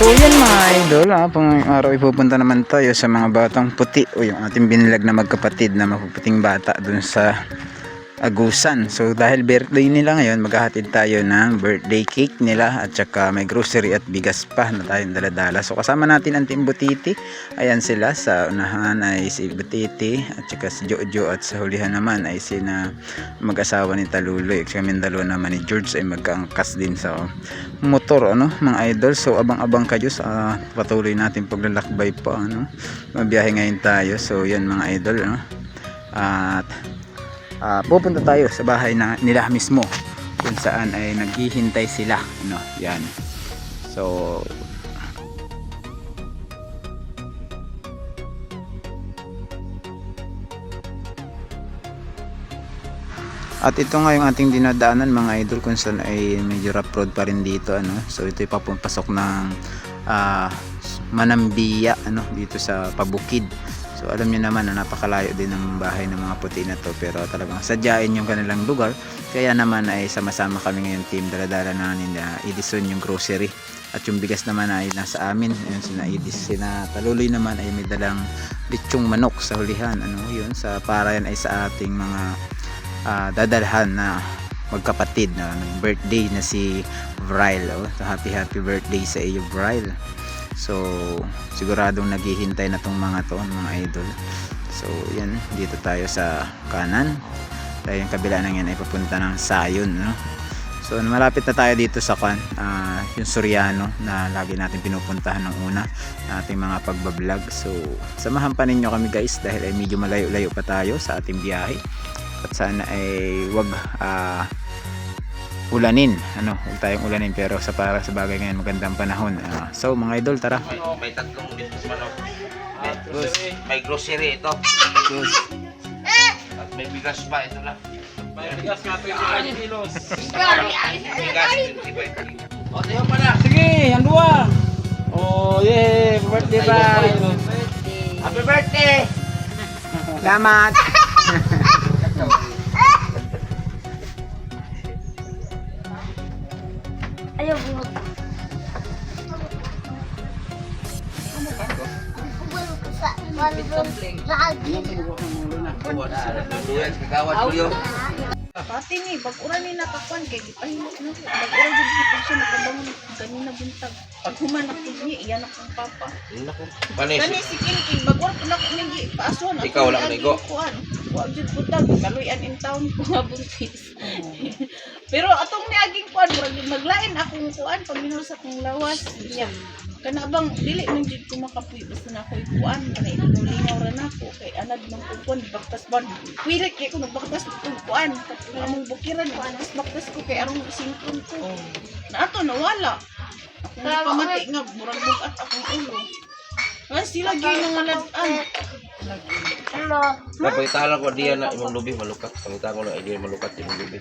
So yun mga idol, ha, pang araw ipupunta naman tayo sa mga batang puti. O yung ating binilag na magkapatid na mapuputing bata dun sa Agusan. So dahil birthday nila ngayon, maghahatid tayo ng birthday cake nila at saka may grocery at bigas pa na tayong daladala. So kasama natin ang Team Butiti. Ayan sila sa unahan ay si Butiti at saka si Jojo at sa hulihan naman ay sina mag-asawa ni Taluloy. Yung dalawa naman ni George ay magkaangkas din sa motor ano mga idol so abang-abang kayo sa patuloy natin paglalakbay pa ano mabiyahe ngayon tayo so yan mga idol ano at ah, pupunta tayo sa bahay na nila mismo kung saan ay naghihintay sila ano yan so At ito nga yung ating dinadaanan mga idol kung saan ay medyo rough road pa rin dito ano. So ito yung papumpasok ng ah, Manambiya ano dito sa Pabukid. So alam niyo naman na napakalayo din ng bahay ng mga puti na to pero talagang sadyain yung kanilang lugar. Kaya naman ay sama-sama kami ngayon team daladala na nila Edison yung grocery. At yung bigas naman ay nasa amin. Ayun sina Edis, sina Taluloy naman ay may dalang litsong manok sa hulihan. Ano yun sa para yan ay sa ating mga ah, dadalhan na magkapatid na ng birthday na si Vryle oh. so happy happy birthday sa iyo Vryle so siguradong naghihintay na tong mga to mga idol. So yan dito tayo sa kanan. Tayo yung kabila ng yan ay papunta ng Sayon no? so malapit na tayo dito sa kan ah, yung Soriano na lagi natin pinupuntahan ng una na ating mga pagbablog. So samahan pa ninyo kami guys dahil ay medyo malayo-layo pa tayo sa ating biyahe. At sana ay wag ah, ulanin ano huwag tayong ulanin pero sa para sa bagay ngayon magandang panahon Ah, so mga idol tara May, may tatlong business manok. May, may grocery ito. At may bigas pa ito lang. May bigas nga 25 kilos. Bigas, 25 O, tayo pa na. Sige, ang dua. Oh, yeah, birthday ba? Happy birthday! salamat Pati ni, bag-ura ni nakakuan kay gipahimok na. Bag-ura jud gipag siya nakabangon kanina buntag. Pag humanak ko niya, iyan akong papa. Panis. Kani si Kinky, bag-ura na ko nigi paasuan. Ikaw lang ni aging kuan. Wa jud butag, kaluyan in town ko nga buntis. Pero atong ni aging kuan, murag maglain akong kuan pag minusa kong lawas. Niya. Kana bang dili man jud ko makapuy basta na ako kuan kana itong lingaw ra nako kay anad man ko kuan baktas ban. Pili kay ko nagbaktas kung kuan. Kung among bukiran ko anas baktas ko kay arong singkon ko. Na ato nawala. Ako ni pamati nga murag bugat akong ulo. Nga sila gyud nga ladan. Hello. Napagtala ko diyan na imong lubi malukat. Pangita ko na idea malukat imong lubi.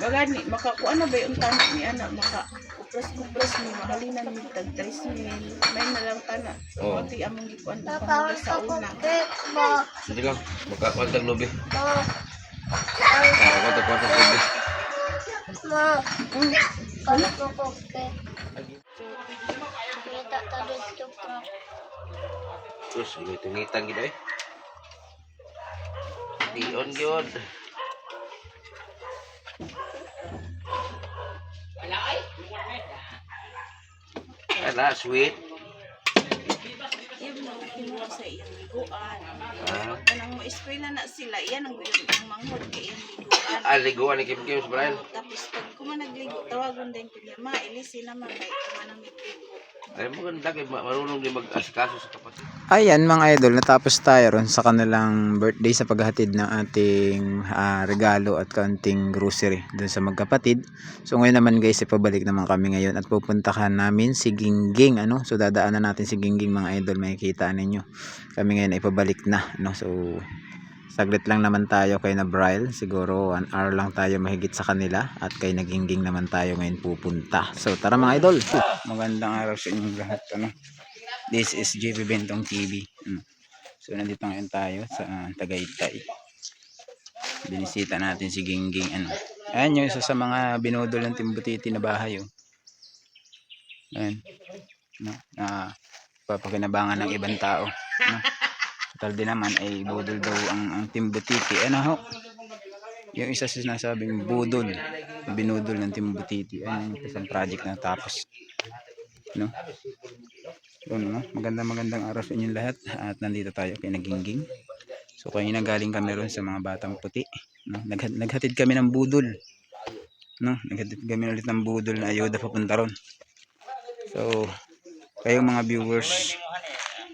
Bagani makakuan na ba yung tanak ni ana maka kupras ni mahalinan ni tag 3 mil. May na lang tana. Oo. Pati among gikuan Papa, pamilya sa una. mo. Sige lang, magkakwantag lubi. Mo. Magkakwantag lubi. Mo. Kami ko ko ke. Kita tadi itu pa. Terus, may tungitan gito eh. Dion gyud. Ala, sweet. Kinuha sa iyang liguan. Ah, Kanang mo eskwela na sila, yan ang manghod kay iyang liguan. aliguan ni Kim Kim Brian. Tapos pag kuma nagligo, tawagon din ko niya, ma, ilisi naman kay kumanang nagligo. Ay mo ganda kay ma- marunong din mag-asikaso sa kapatid. Ayan mga idol, natapos tayo ron sa kanilang birthday sa paghahatid ng ating ah, regalo at kaunting grocery dun sa magkapatid. So ngayon naman guys, ipabalik naman kami ngayon at pupuntahan namin si Gingging. Ano? So dadaanan natin si Gingging mga idol, makikita ninyo. Kami ngayon ay pabalik na. No? So saglit lang naman tayo kay na Bryle. Siguro one hour lang tayo mahigit sa kanila at kay Nagingging naman tayo ngayon pupunta. So tara mga idol. Magandang araw sa inyong lahat. Ano? This is JP Bentong TV. Mm. So nandito ngayon tayo sa Tagaytay. Binisita natin si Gingging ano. Ayan yung isa sa mga binudol ng Timbutiti na bahay oh. Ayan. no? na papakinabangan ng ibang tao. No? Total din naman ay budol daw ang, ang Timbutiti. Ano ho? Yung isa sa sinasabing budol, binudol ng Timbutiti. Ayun yung isang project na tapos. No? Yun, no? Maganda magandang araw sa inyong lahat at nandito tayo kay Nagingging. So kanina galing kami ron sa mga batang puti. No? Naghat- naghatid kami ng budol. No? Naghatid kami ulit ng budol na ayuda papunta ron. So, kayo mga viewers,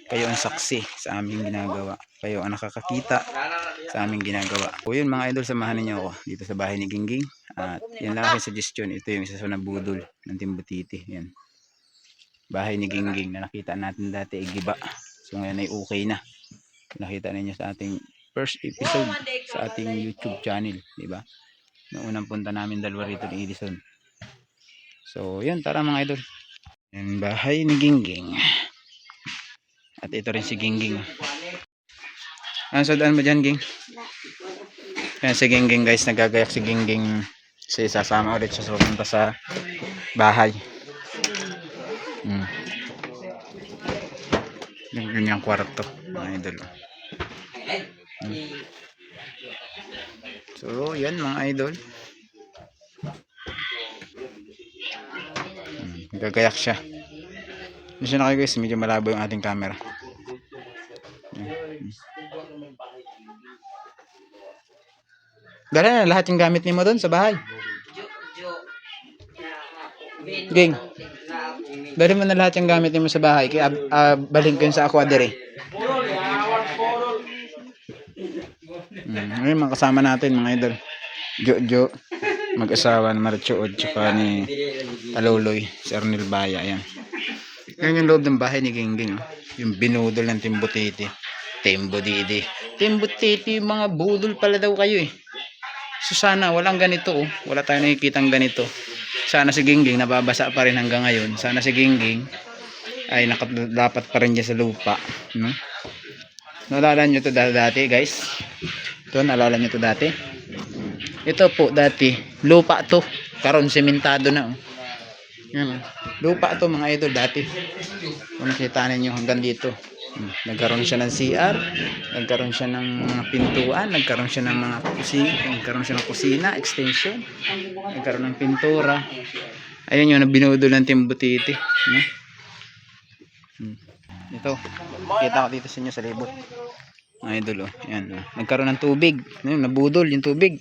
kayo ang saksi sa aming ginagawa. Kayo ang nakakakita sa aming ginagawa. O yun mga idol, samahan ninyo ako dito sa bahay ni Gingging. At yan lang aking suggestion. Ito yung isa sa nabudol ng Timbutiti. Yan. Bahay ni Gingging na nakita natin dati ay giba. So ngayon ay okay na. Nakita ninyo sa ating first episode sa ating YouTube channel. di ba? Noong unang punta namin dalawa rito ni Edison. So yun, tara mga idol. Yan bahay ni Gingging. At ito rin si Gingging. Ano sa daan mo dyan, Ging? Yan si Gingging guys, nagagayak si Gingging si sasama ulit siya pupunta sa bahay. Mm. Yung ganyang kwarto, mga idol. Mm. So, yan mga idol. Mm, Gagayak siya. Siya na kayo guys, medyo malabo yung ating camera. Dala na lahat yung gamit ni mo doon sa bahay. Ging. Dali mo na lahat yung gamit mo sa bahay. Kaya uh, baling ko yun sa aqua dire. Mm, ngayon mga kasama natin mga idol. Jojo, mag-asawa ni Marichuod, tsaka ni Aloloy, si Arnel Baya, ayan. Yan yung loob ng bahay ni Gingging, oh. yung binudol ng Timbutiti. Timbutiti. Timbutiti, mga budol pala daw kayo eh. So sana walang ganito oh. Wala tayong nakikitang ganito. Sana si Gingging nababasa pa rin hanggang ngayon. Sana si Gingging ay nakadapat pa rin dyan sa lupa. No? Naalala nyo to da- dati guys? Ito, naalala nyo to dati? Ito po dati, lupa to. Karon sementado na oh. Yan, oh. lupa to mga idol dati. Kung nakita ninyo hanggang dito. Hmm, Nagkaroon siya ng CR, nagkaroon siya ng mga pintuan, nagkaroon siya ng mga kusina, nagkaroon siya ng kusina, extension, nagkaroon ng pintura. Ayun yung binudol ng Timbutiti. No? Hmm. Ito, kita ko dito sa inyo sa libot. Mga idol, oh. Ayan, oh. Nagkaroon ng tubig. Ayun, nabudol yung tubig.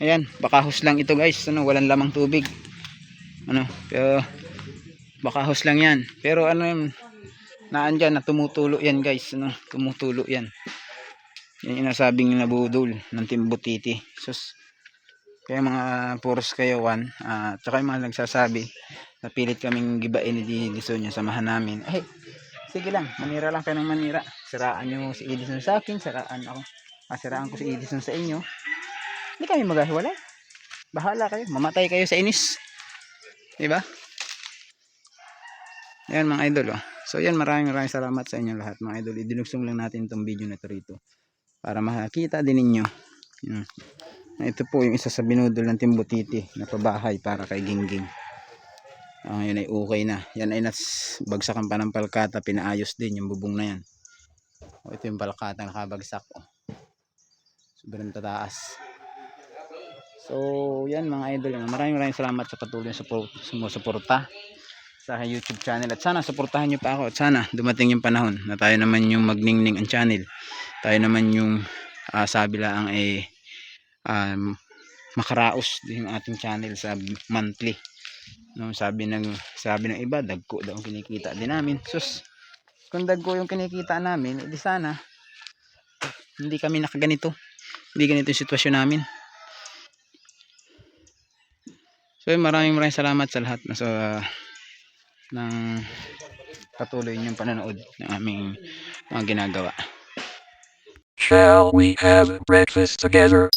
Ayan, bakahos lang ito guys. Ano, walang lamang tubig. Ano, pero bakahos lang yan. Pero ano yun, naan dyan na tumutulo yan guys. Ano, tumutulo yan. Yan yung nasabing nabudol ng Timbutiti. Sus, kaya mga puros kayo one, ah tsaka yung mga nagsasabi, napilit kaming gibain ni Edison yung samahan namin. Eh, sige lang, manira lang kayo ng manira. Siraan nyo si Edison sa akin, siraan ako. Ah, siraan ko si Edison sa inyo. Hindi kami maghahiwalay. Bahala kayo, mamatay kayo sa inis. Diba? Ayan mga idol oh. So yan maraming maraming salamat sa inyong lahat mga idol. Idinugsong lang natin itong video na ito rito. Para makakita din ninyo. Yan. Na ito po yung isa sa binudol ng Timbutiti na pabahay para kay Gingging. Ah, yun ay okay na. Yan ay nas bagsakan pa ng palkata, pinaayos din yung bubong na yan. O, ito yung palkata nakabagsak. Oh. Sobrang tataas. So, yan mga idol. Maraming maraming salamat sa patuloy support, sumusuporta sa YouTube channel. At sana suportahan nyo pa ako. At sana dumating yung panahon na tayo naman yung magningning ang channel. Tayo naman yung uh, sabi lang ay um, makaraos yung ating channel sa monthly. No, sabi ng sabi ng iba, dagko daw ang kinikita din namin. Sus, kung dagko yung kinikita namin, edi sana hindi kami nakaganito. Hindi ganito yung sitwasyon namin. So yun, maraming maraming salamat sa lahat na sa ng patuloy niyong panonood ng aming mga ginagawa. Shall we have breakfast together?